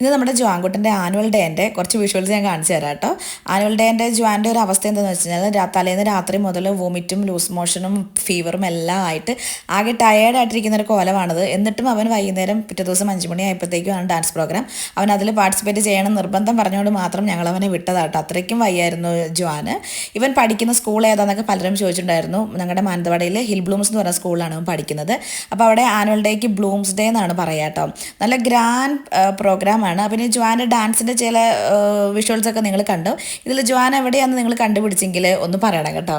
ഇത് നമ്മുടെ ജോൺകുട്ടന്റെ ആനുവൽ ഡേന്റെ കുറച്ച് വിഷ്വൽസ് ഞാൻ കാണിച്ചു തരാം കേട്ടോ. ആനുവൽ ഡേന്റെ ജോന്റെ ഒരു അവസ്ഥ എന്താണെന്ന് വെച്ച് കഴിഞ്ഞാൽ തലേന്ന് രാത്രി മുതൽ വോമിറ്റും ലൂസ് മോഷനും ഫീവറും എല്ലാം ആയിട്ട് ആകെ ടയേർഡായിട്ടിരിക്കുന്ന ഒരു കോലമാണത്. എന്നിട്ടും അവൻ വൈകുന്നേരം പിറ്റേ ദിവസം അഞ്ച് മണി ആയപ്പോഴത്തേക്കുമാണ് ഡാൻസ് പ്രോഗ്രാം അവൻ അതിൽ പാർട്ടിസിപ്പേറ്റ് ചെയ്യണം നിർബന്ധം പറഞ്ഞുകൊണ്ട് മാത്രം ഞങ്ങൾ അവനെ വിട്ടതാട്ടോ അത്രയ്ക്കും വയ്യായിരുന്നു ജോന് ഇവൻ പഠിക്കുന്ന സ്കൂൾ ഏതാണെന്നൊക്കെ പലരും ചോദിച്ചിട്ടുണ്ടായിരുന്നു. ഞങ്ങളുടെ മാനന്തവാടിയിൽ ഹിൽ ബ്ലൂംസ് എന്ന് പറയുന്ന സ്കൂളിലാണ് അവൻ പഠിക്കുന്നത്. അപ്പോൾ അവിടെ ആനുവൽ ഡേക്ക് ബ്ലൂംസ് ഡേ എന്നാണ് പറയാം കേട്ടോ. നല്ല ഗ്രാൻഡ് പ്രോഗ്രാമാണ് പിന്നെ ജുവാന്റെ ഡാൻസിന്റെ ചില വിഷ്വൽസ് ഒക്കെ നിങ്ങൾ കണ്ടു. ഇതിൽ ജുവാൻ എവിടെയാണെന്ന് നിങ്ങൾ കണ്ടുപിടിച്ചെങ്കിൽ ഒന്ന് പറയണം കേട്ടോ.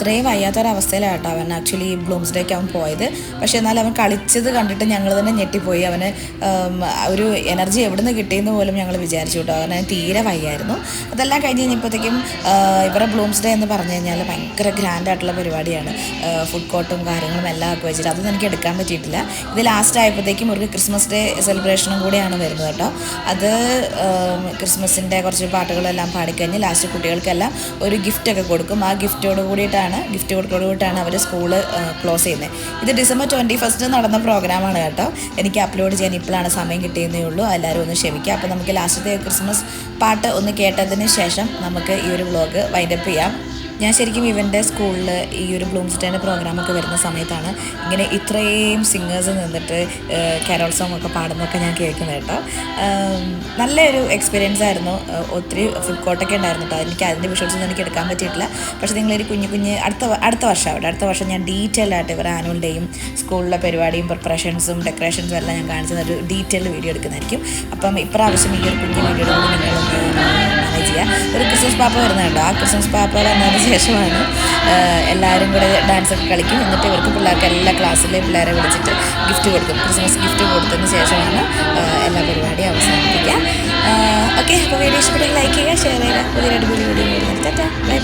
അത്രയും വയ്യാത്തൊരവസ്ഥയിലാണ് കേട്ടോ അവൻ ആക്ച്വലി ബ്ലൂംസ് ഡേക്ക് അവൻ പോയത്. പക്ഷേ എന്നാൽ അവൻ കളിച്ചത് കണ്ടിട്ട് ഞങ്ങൾ തന്നെ ഞെട്ടിപ്പോയി. അവന് ഒരു എനർജി എവിടെ നിന്ന് കിട്ടിയെന്ന് പോലും ഞങ്ങൾ വിചാരിച്ചു കേട്ടോ. അവന് തീരെ വയ്യായിരുന്നു. അതെല്ലാം കഴിഞ്ഞ് കഴിഞ്ഞപ്പോഴത്തേക്കും ഇവരുടെ ബ്ലൂംസ് ഡേ എന്ന് പറഞ്ഞു കഴിഞ്ഞാൽ ഭയങ്കര ഗ്രാൻഡ് ആയിട്ടുള്ള പരിപാടിയാണ്. ഫുഡ് കോർട്ടും കാര്യങ്ങളും എല്ലാം ഒക്കെ വെച്ചിട്ട് അതൊന്നും എനിക്ക് എടുക്കാൻ പറ്റിയിട്ടില്ല. ഇത് ലാസ്റ്റ് ആയപ്പോഴത്തേക്കും ഒരു ക്രിസ്മസ് ഡേ സെലിബ്രേഷനും കൂടിയാണ് വരുന്നത് കേട്ടോ. അത് ക്രിസ്മസിന്റെ കുറച്ച് പാട്ടുകളെല്ലാം പാടിക്കഴിഞ്ഞ് ലാസ്റ്റ് കുട്ടികൾക്കെല്ലാം ഒരു ഗിഫ്റ്റൊക്കെ കൊടുക്കും. ആ ഗിഫ്റ്റോട് കൂടിയിട്ടാണ് ഗിഫ്റ്റ് കൊടുക്കോട് കൂടിയിട്ടാണ് അവർ സ്കൂൾ ക്ലോസ് ചെയ്യുന്നത് ഇത് ഡിസംബർ ട്വന്റി ഫസ്റ്റ് നടന്ന പ്രോഗ്രാമാണ് കേട്ടോ. എനിക്ക് അപ്ലോഡ് ചെയ്യാൻ ഇപ്പോഴാണ് സമയം കിട്ടിയെന്നേ ഉള്ളൂ. എല്ലാവരും ഒന്ന് ക്ഷമിക്കുക അപ്പോൾ നമുക്ക് ലാസ്റ്റത്തെ ക്രിസ്മസ് പാട്ട് ഒന്ന് കേട്ടതിന് ശേഷം നമുക്ക് ഈ ഒരു വ്ളോഗ് വൈൻഡപ്പ് ചെയ്യാം. ഞാൻ ശരിക്കും ഇവന്റെ സ്കൂളിൽ ഈ ഒരു ബ്ലൂംസ് ഡേന്റെ പ്രോഗ്രാമൊക്കെ വരുന്ന സമയത്താണ് ഇങ്ങനെ ഇത്രയും സിംഗേഴ്സ് നിന്നിട്ട് കാരോൾ സോങ് ഒക്കെ പാടുന്നൊക്കെ ഞാൻ കേൾക്കുന്നത് കേട്ടോ. നല്ലൊരു എക്സ്പീരിയൻസ് ആയിരുന്നു. ഒത്തിരി ഫുഡ് കോർട്ടൊക്കെ ഉണ്ടായിരുന്നു കേട്ടോ. എനിക്ക് അതിന്റെ വിഷ്വൽസ് ഒന്നും എനിക്ക് എടുക്കാൻ പറ്റിയിട്ടില്ല. പക്ഷേ നിങ്ങളൊരു കുഞ്ഞു കുഞ്ഞ് അടുത്ത അടുത്ത വർഷം അവിടെ അടുത്ത വർഷം ഞാൻ ഡീറ്റെയിൽ ആയിട്ട് ഇവർ ആനുവൽ ഡേയും സ്കൂളിലെ പരിപാടിയും പ്രിപ്പറേഷൻസും ഡെക്കറേഷൻസും എല്ലാം ഞാൻ കാണിച്ചത് ഒരു ഡീറ്റെയിൽ വീഡിയോ എടുക്കുന്നതായിരിക്കും. അപ്പം ഇപ്രാവശ്യം ഈ ഒരു കുഞ്ഞു വീഡിയോ നിങ്ങളൊന്ന് മാനേജ് ചെയ്യുക ഒരു ക്രിസ്മസ് പാപ്പ വരുന്നുണ്ടോ ആ ക്രിസ്മസ് പാപ്പ വന്നതിന് ശേഷമാണ് എല്ലാവരും കൂടെ ഡാൻസ് ഒക്കെ കളിക്കും. എന്നിട്ട് ഇവർക്ക് പിള്ളേർക്ക് എല്ലാ ക്ലാസ്സിലെ പിള്ളേരെ വിളിച്ചിട്ട് ഗിഫ്റ്റ് കൊടുക്കും. ക്രിസ്മസ് ഗിഫ്റ്റ് കൊടുത്തതിന് ശേഷമാണ് എല്ലാ പരിപാടിയും അവസാനിപ്പിക്കുക. ഓക്കെ അപ്പോൾ വീഡിയോ ഇഷ്ടപ്പെട്ടെങ്കിൽ ലൈക്ക് ചെയ്യുക ഷെയർ ചെയ്യുക. പുതിയ അടിപൊളി വീഡിയോ ബൈ